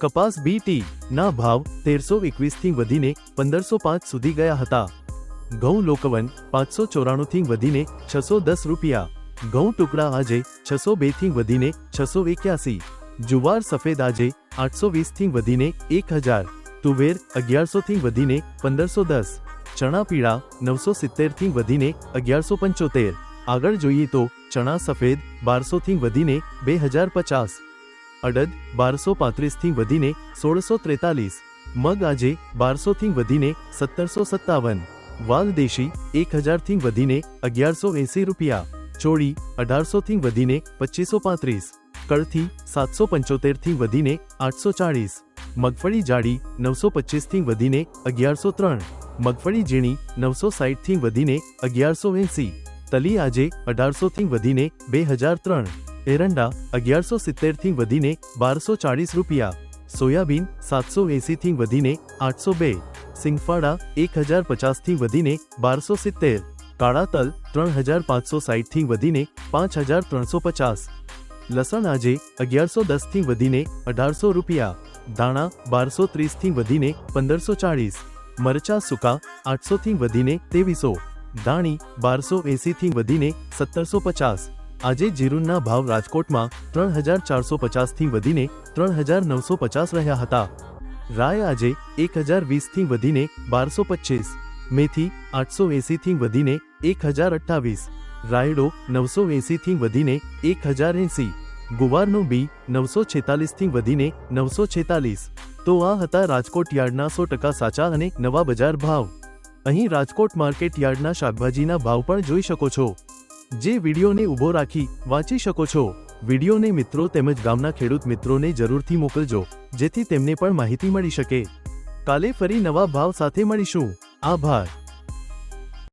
કપાસ બીટી ના ભાવ તેરસો એકવીસથી વધીને પંદરસો પાંચ સુધી ગયા હતા. ઘઉં લોકવન પાંચસો ચોરાણુંથી વધીને છસો દસ રૂપિયા. ઘઉં ટુકડા આજે છસો બેથી વધીને છસો એક્યાસી. જુવાર સફેદ આજે આઠસો વીસથી વધીને એક હજાર. તુવેર અગિયારસોથી વધીને પંદરસો દસ. ચણા પીળા નવસો સિત્તેરથી વધીને અગિયારસો પંચોતેર. આગળ જોઈએ તો ચણા સફેદ બારસોથી વધીને બે હજાર પચાસ. અડદ બારસો પાંત્રીસથી વધીને સોળસો ત્રેતાલીસ, મગ આજે બારસોથી વધીને સત્તરસો સત્તાવન, વાલ એક હજારથી વધીને અગિયારસો એંસી રૂપિયા, ચોળી અઢારસોથી વધીને પચીસો પાંત્રીસ, કળથી સાતસો પંચોતેરથી વધીને આઠસો ચાળીસ, મગફળી જાડી નવસો પચીસથી વધીને અગિયારસો ત્રણ, મગફળી ઝીણી નવસો સાઠથી વધીને અગિયારસો એંસી, તલી આજે અઢારસોથી વધીને બે હજાર ત્રણ એરંડા અગિયારસો સિત્તેરથી વધીને બારસો ચાળીસ રૂપિયા, સોયાબીન સાતસો એંસીથી વધીને આઠસો બે, સિંગફાડા એક હજાર પચાસથી વધીને બારસો સિત્તેર, કાળા તલ ત્રણ હજાર પાંચસો સાઠથી વધીને પાંચ હજાર ત્રણસો પચાસ. લસણ આજે અગિયારસો દસથી વધીને અઢારસો રૂપિયા દાણા બારસો ત્રીસથી વધીને પંદરસો ચાળીસ, મરચા સૂકા આઠસોથી વધીને ત્રેવીસો દાણી બારસો એંસીથી વધીને સત્તરસો પચાસ. આજે જીરુના ભાવ રાજકોટમાં ત્રણ હજાર ચારસો પચાસથી વધીને ત્રણ હજાર નવસો પચાસ રહ્યા હતા. રાય આજે એક હજાર વીસથી વધીને બારસો પચીસ, મેથી આઠસો એંસીથી વધીને એક હજાર અઠ્ઠાવીસ, રાયડો નવસો એંસીથી વધીને એક હજાર એંસી, ગુવારનું બી નવસો છેતાલીસથી વધીને નવસો છેતાલીસ. તો આ હતા રાજકોટ યાર્ડના સો ટકા સાચા અને નવા બજાર ભાવ. અહીં રાજકોટ માર્કેટ યાર્ડના શાકભાજીના ભાવ પણ જોઈ શકો છો. જે વિડીયોને ઊભો રાખી વાંચી શકો છો. વિડીયોને મિત્રો તેમજ ગામના ખેડૂત મિત્રોને જરૂરથી મોકલજો, જેથી તેમને પણ માહિતી મળી શકે. કાલે ફરી નવા ભાવ સાથે મળીશું. આભાર.